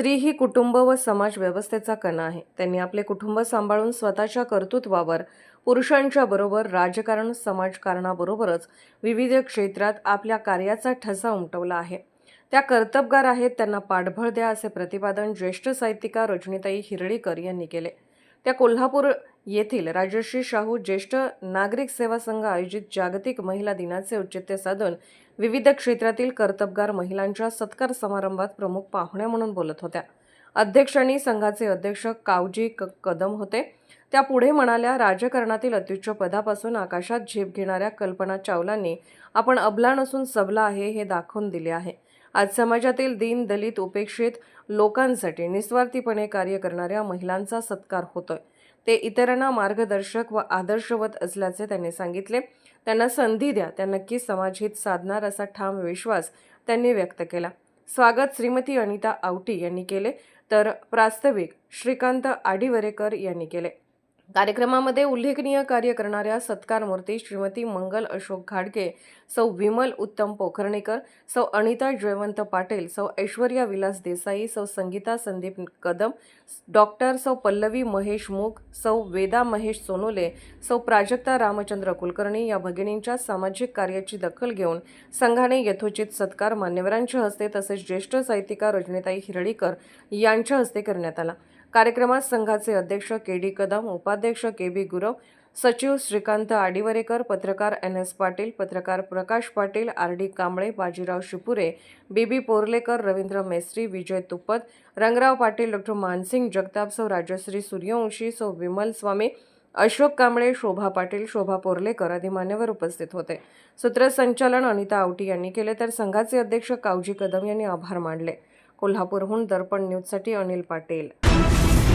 स्त्री ही कुटुंब व समाज व्यवस्थेचा कणा आहे. त्यांनी आपले कुटुंब सांभाळून स्वतःच्या कर्तृत्वावर पुरुषांच्या बरोबर राजकारण समाजकारणाबरोबरच विविध क्षेत्रात आपल्या कार्याचा ठसा उमटवला आहे. त्या कर्तबगार आहेत त्यांना पाठबळ द्या असे प्रतिपादन ज्येष्ठ साहित्यिका रजनीताई हिरळीकर यांनी केले. त्या कोल्हापूर येथील राजश्री शाहू ज्येष्ठ नागरिक सेवा संघ आयोजित जागतिक महिला दिनाचे औचित्य साधून विविध क्षेत्रातील कर्तबगार महिलांच्या सत्कार समारंभात प्रमुख पाहुण्या म्हणून बोलत होत्या. अध्यक्ष आणि संघाचे अध्यक्ष कावजी क कदम होते. त्या पुढे म्हणाल्या राजकारणातील अत्युच्च पदापासून आकाशात झेप घेणाऱ्या कल्पना चावलांनी आपण अबला नसून सबला आहे हे दाखवून दिले आहे. आज समाजातील दीन दलित उपेक्षित लोकांसाठी निस्वार्थीपणे कार्य करणाऱ्या महिलांचा सत्कार होतोय. ते इतरांना मार्गदर्शक व आदर्शवत असल्याचे त्यांनी सांगितले. त्यांना संधी द्या. त्या नक्कीच समाजहित साधणार असा ठाम विश्वास त्यांनी व्यक्त केला. स्वागत श्रीमती अनिता आवटी यांनी केले तर प्रास्ताविक श्रीकांत आडिवरेकर यांनी केले. कार्यक्रमामध्ये उल्लेखनीय कार्य करणाऱ्या सत्कार मूर्ती श्रीमती मंगल अशोक घाडगे सौ विमल उत्तम पोखर्णेकर सौ अनिता जयवंत पाटील सौ ऐश्वर्या विलास देसाई सौ संगीता संदीप कदम डॉक्टर सौ पल्लवी महेश मुख सौ वेदा महेश सोनोले सौ प्राजक्ता रामचंद्र कुलकर्णी या भगिनींच्या सामाजिक कार्याची दखल घेऊन संघाने यथोचित सत्कार मान्यवरांच्या हस्ते तसेच ज्येष्ठ साहित्यिका रजनीताई हिरडीकर यांच्या हस्ते करण्यात आला. कार्यक्रमात संघाचे अध्यक्ष के डी कदम उपाध्यक्ष के बी गुरव सचिव श्रीकांत आडिवरेकर पत्रकार एन एस पाटील पत्रकार Prakash Patil R D Kamble Bajirao Shipure B B Porlekar Ravindra Mestri Vijay Tupat Rangrao Patil doctor Mansing Jagtap सौ राजश्री सूर्यवंशी सौ विमल स्वामी अशोक कांबळे शोभा पाटील शोभा पोर्लेकर आदी मान्यवर उपस्थित होते. सूत्रसंचालन अनिता आवटी यांनी केले तर संघाचे अध्यक्ष कावजी कदम यांनी आभार मानले. कोल्हापूरहून दर्पण न्यूजसाठी अनिल पाटील.